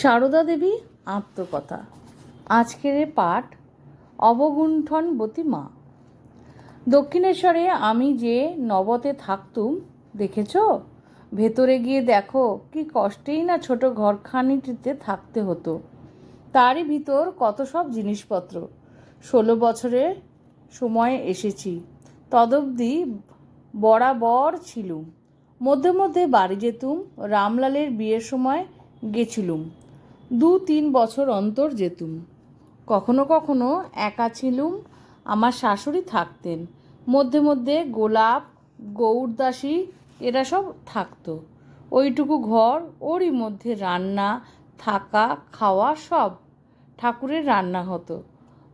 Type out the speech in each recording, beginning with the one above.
সারদা দেবী আত্মকথা। আজকের পাঠ অবগুণ্ঠনবতী মা। দক্ষিণেশ্বরে আমি যে নবতে থাকতুম, দেখেছ? ভেতরে গিয়ে দেখো কি কষ্টেই না ছোট ঘরখানিটিতে থাকতে হতো। তারই ভিতর কত সব জিনিসপত্র। ষোলো বছরের সময় এসেছি তদবধি বরাবর ছিলুম। মধ্যে মধ্যে বাড়ি যেতুম, রামলালের বিয়ের সময় গেছিলুম। দু তিন বছর অন্তর যেতুম। কখনো কখনো একা ছিলুম, আমার শাশুড়ি থাকতেন। মধ্যে মধ্যে গোলাপ, গৌরদাসী, এরা সব থাকতো। ওইটুকু ঘর, ওরই মধ্যে রান্না, থাকা, খাওয়া সব ঠাকুরের রান্না হতো।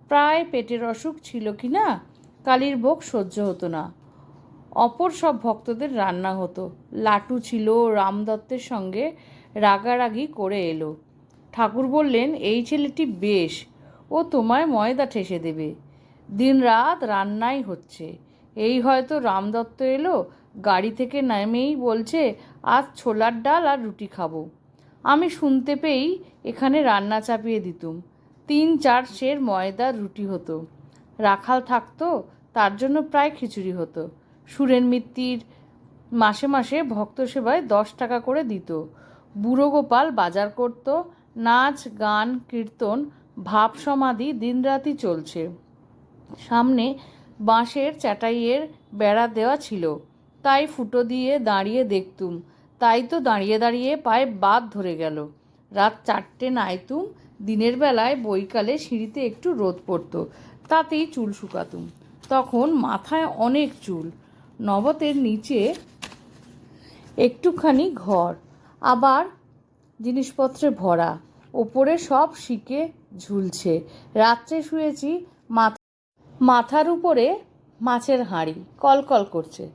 প্রায় পেটের অসুখ ছিল কি না, কালীর ভোগ সহ্য হতো না। অপর সব ভক্তদের রান্না হতো। লাটু ছিল রামদত্তের সঙ্গে রাগারাগি করে এলো। ঠাকুর বললেন, এই ছেলেটি বেশ, ও তোমায় ময়দা ঠেসে দেবে। দিনরাত রান্নাই হচ্ছে। এই হয়তো রামদত্ত এলো, গাড়ি থেকে নেমেই বলছে, আজ ছোলার ডাল আর রুটি খাব। আমি শুনতে পেয়েই এখানে রান্না চাপিয়ে দিতুম। তিন চার সের ময়দার রুটি হতো। রাখাল থাকতো, তার জন্য প্রায় খিচুড়ি হতো। সুরেন মিত্তির মাসে মাসে ভক্ত সেবায় দশ টাকা করে দিত। বুড়ো গোপাল বাজার করত, নাচ, গান, কীর্তন, ভাব সমাধি দিনরাতি চলছে। সামনে বাঁশের চাটাইয়ের বেড়া দেওয়া ছিল। তাই ফুটো দিয়ে দাঁড়িয়ে দেখতুম। তাই তো দাঁড়িয়ে দাঁড়িয়ে পায়ে বাদ ধরে গেল। রাত চারটে নাইতুম। দিনের বেলায় বৈকালে সিঁড়িতে একটু রোদ পড়ত। তাতেই চুল শুকাতুম। তখন মাথায় অনেক চুল। নবতের নিচে একটুখানি ঘর। আবার জিনিসপত্রে ভরা। ওপরে সব শিকে ঝুলছে। রাত্রে শুয়েছি মাথা মাথার উপরে মাছের হাঁড়ি কলকল করছে।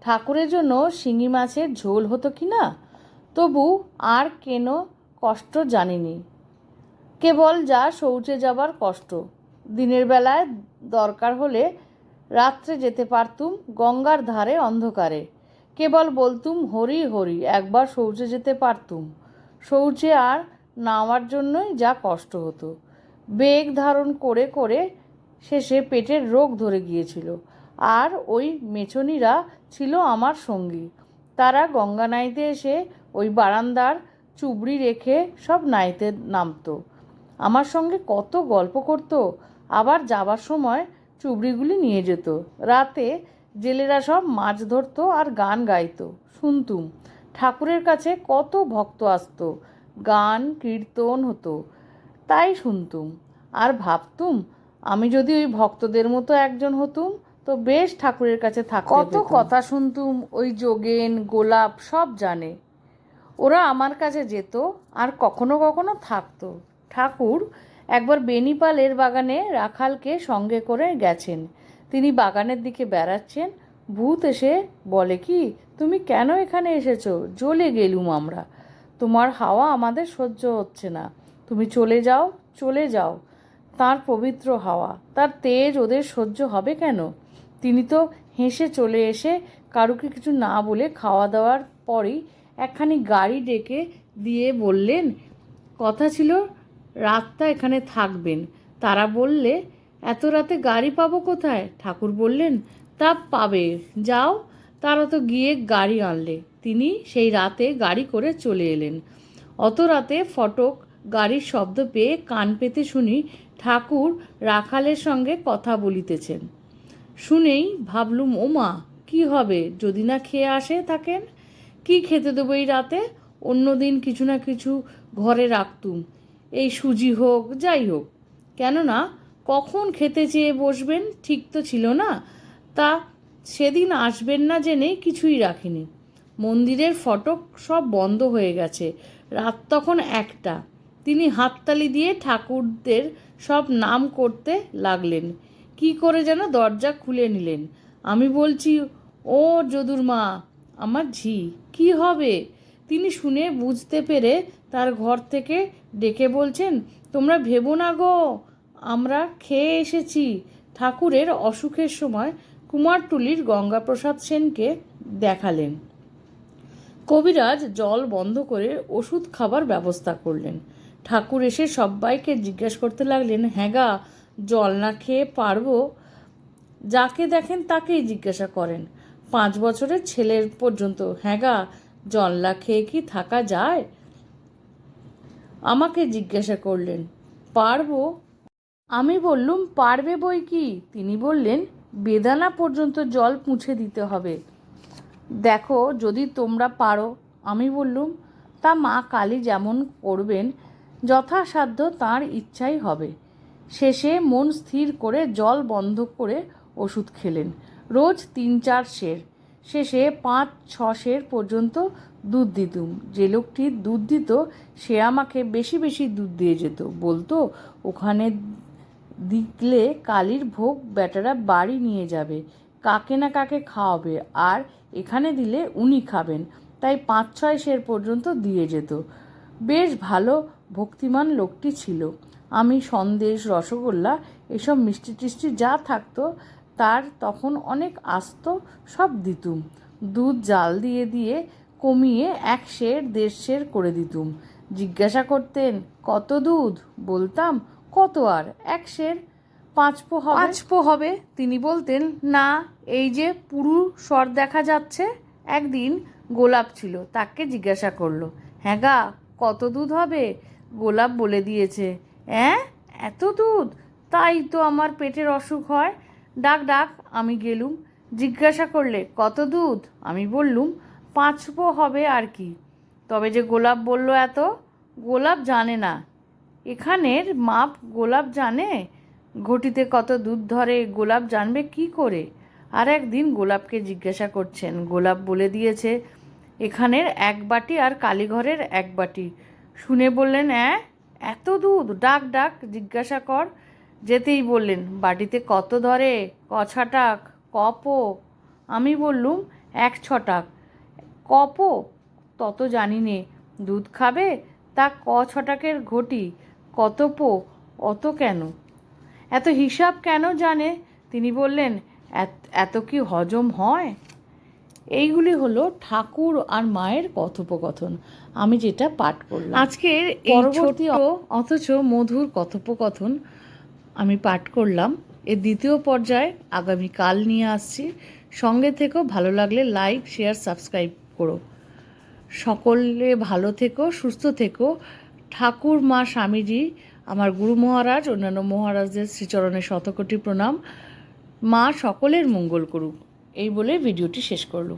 ঠাকুরের জন্য শিঙি মাছের ঝোল হতো কি না? তবু আর কেন কষ্ট জানিনি। কেবল যা শৌচে যাবার কষ্ট। দিনের বেলায় দরকার হলে রাত্রে যেতে পারতুম গঙ্গার ধারে অন্ধকারে। কেবল বলতুম, হরি হরি, একবার শৌচে যেতে পারতুম। শৌচে আর নামার জন্যই যা কষ্ট হতো। বেগ ধারণ করে করে শেষে পেটের রোগ ধরে গিয়েছিল। আর ওই মেছনিরা ছিল আমার সঙ্গী। তারা গঙ্গা নাইতে এসে ওই বারান্দার চুবড়ি রেখে সব নাইতে নামতো। আমার সঙ্গে কত গল্প করতো, আবার যাবার সময় চুবড়িগুলি নিয়ে যেত। রাতে জেলেরা সব মাছ ধরতো আর গান গাইতো। শুনতুম ঠাকুরের কাছে কত ভক্ত আসতো গান কীর্তন হতো তাই শুনতুম। আর ভাবতুম আমি যদি ওই ভক্তদের মতো একজন হতুম তো বেশ ঠাকুরের কাছে থাক কত কথা শুনতুম ওই যোগেন গোলাপ সব জানে। ওরা আমার কাছে যেত আর কখনো কখনো থাকতো। ঠাকুর একবার বেনিপালের বাগানে রাখালকে সঙ্গে করে গেছেন। তিনি বাগানের দিকে বেড়াচ্ছেন। ভূত এসে বলে, কি, তুমি কেন এখানে এসেছ? জ্বলে গেলুম আমরা। তোমার হাওয়া আমাদের সহ্য হচ্ছে না। তুমি চলে যাও চলে যাও। তার পবিত্র হাওয়া, তার তেজ ওদের সহ্য হবে কেন? তিনি তো হেসে চলে এসে কারুকে কিছু না বলে খাওয়া দাওয়ার পরেই একখানি গাড়ি ডেকে দিয়ে বললেন, কথা ছিল, রাতটা এখানে থাকবেন। তারা বললে এত রাতে গাড়ি পাবো কোথায়? ঠাকুর বললেন, তা পাবে। যাও। তারা তো গিয়ে গাড়ি আনলে। তিনি সেই রাতে গাড়ি করে চলে এলেন। অত রাতে ফটক গাড়ির শব্দ পেয়ে কান পেতে শুনি ঠাকুর রাখালের সঙ্গে কথা বলিতেছেন। শুনেই ভাবলুম, ওমা, কি হবে? যদি না খেয়ে আসে থাকেন? কি খেতে দেবো এই রাতে? অন্য দিন কিছু না কিছু ঘরে রাখতুম। এই সুজি হোক, যাই হোক। কেননা কখন খেতে চেয়ে বসবেন ঠিক তো ছিল না। তা সেদিন আসবেন না জেনে কিছুই রাখিনি। মন্দিরের ফটক সব বন্ধ হয়ে গেছে। রাত তখন একটা। তিনি হাততালি দিয়ে ঠাকুরদের সব নাম করতে লাগলেন। কি করে যেন দরজা খুলে নিলেন। আমি বলছি, ও যদুর মা, আমার ঝি, কি হবে? তিনি শুনে বুঝতে পেরে তার ঘর থেকে ডেকে বলছেন, তোমরা ভেবো না গো। আমরা খেয়ে এসেছি। ঠাকুরের অসুখের সময় কুমারটুলির গঙ্গাপ্রসাদ সেনকে দেখালেন। কবিরাজ জল বন্ধ করে ওষুধ খাবার ব্যবস্থা করলেন। ঠাকুর এসে সবাইকে জিজ্ঞাসা করতে লাগলেন হ্যাঁ গা, জল না খেয়ে পারব? যাকে দেখেন তাকেই জিজ্ঞাসা করেন। পাঁচ বছরের ছেলের পর্যন্ত হ্যাঁ গা, জল না খেয়ে কি থাকা যায়? আমাকে জিজ্ঞাসা করলেন, পারব? আমি বললুম, পারবে বই কি? তিনি বললেন, বেদানা পর্যন্ত জল মুছে দিতে হবে। দেখো, যদি তোমরা পারো। আমি বললুম, তা মা কালী যেমন করবেন, যথাসাধ্য তার ইচ্ছাই হবে। শেষে মন স্থির করে জল বন্ধ করে ওষুধ খেলেন। রোজ তিন চার শের শেষে পাঁচ ছ সের পর্যন্ত দুধ দিতুম। যে লোকটি দুধ দিত, সে আমাকে বেশি বেশি দুধ দিয়ে যেত। বলতো, ওখানে দিলে কালির ভোগ বেটারা বাড়ি নিয়ে যাবে, কাকে না কাকে খাওয়াবে আর এখানে দিলে উনি খাবেন। তাই পাঁচ ছয় সের পর্যন্ত দিয়ে যেত। বেশ ভালো ভক্তিমান লোকটি ছিল। আমি সন্দেশ, রসগোল্লা এসব মিষ্টি টিষ্টি যা থাকতো তার তখন অনেক আস্ত সব দিতুম। দুধ জাল দিয়ে দিয়ে কমিয়ে এক সের দেড় সের করে দিতুম। জিজ্ঞাসা করতেন, কত দুধ? বলতাম কত আর? এক সের পাঁচ পো হবে। পাঁচ পো হবে। তিনি বলতেন, না, এই যে পুরু স্বর দেখা যাচ্ছে, একদিন গোলাপ ছিল। তাকে জিজ্ঞাসা করল হ্যাঁ গা, কত দুধ হবে? গোলাপ বলে দিয়েছে হ্যাঁ এত দুধ? তাই তো আমার পেটের অসুখ হয়। ডাক ডাক, আমি গেলুম। জিজ্ঞাসা করলে, কত দুধ? আমি বললুম পাঁচ পো হবে আর কি। তবে যে গোলাপ বলল এত, গোলাপ জানে না। এখানের মাপ গোলাপ জানে? ঘটিতে কত দুধ ধরে, গোলাপ জানবে কি করে? আর একদিন গোলাপকে জিজ্ঞাসা করছেন। গোলাপ বলে দিয়েছে, এখানের এক বাটি আর কালীঘরের এক বাটি। শুনে বললেন, অ্যাঁ, এত দুধ? ডাক ডাক, জিজ্ঞাসা কর। যেতেই বললেন, বাটিতে কত ধরে? ক ছটাক? কপো? আমি বললুম, এক ছটাক। কপো? তত জানি নে। দুধ খাবে? তা ক ছটাকের ঘটি? কত পো অত কেন? এত হিসাব কেন জানে? তিনি বললেন "এত- কি হজম হয়? এইগুলি হলো ঠাকুর আর মায়ের কথোপকথন। আমি যেটা পাঠ করলাম। আজকের ছোট অথচ মধুর কথোপকথন আমি পাঠ করলাম। এর দ্বিতীয় পর্যায়ে আগামী কাল নিয়ে আসছি। সঙ্গে থেকেও ভালো লাগলে লাইক শেয়ার সাবস্ক্রাইব করো। সকলে ভালো থেকো সুস্থ থেকো। ঠাকুর মা স্বামীজি, আমার গুরু মহারাজ, অন্যান্য মহারাজদের শ্রীচরণে শতকোটি প্রণাম। মা সকলের মঙ্গল করুক। এই বলে ভিডিওটি শেষ করল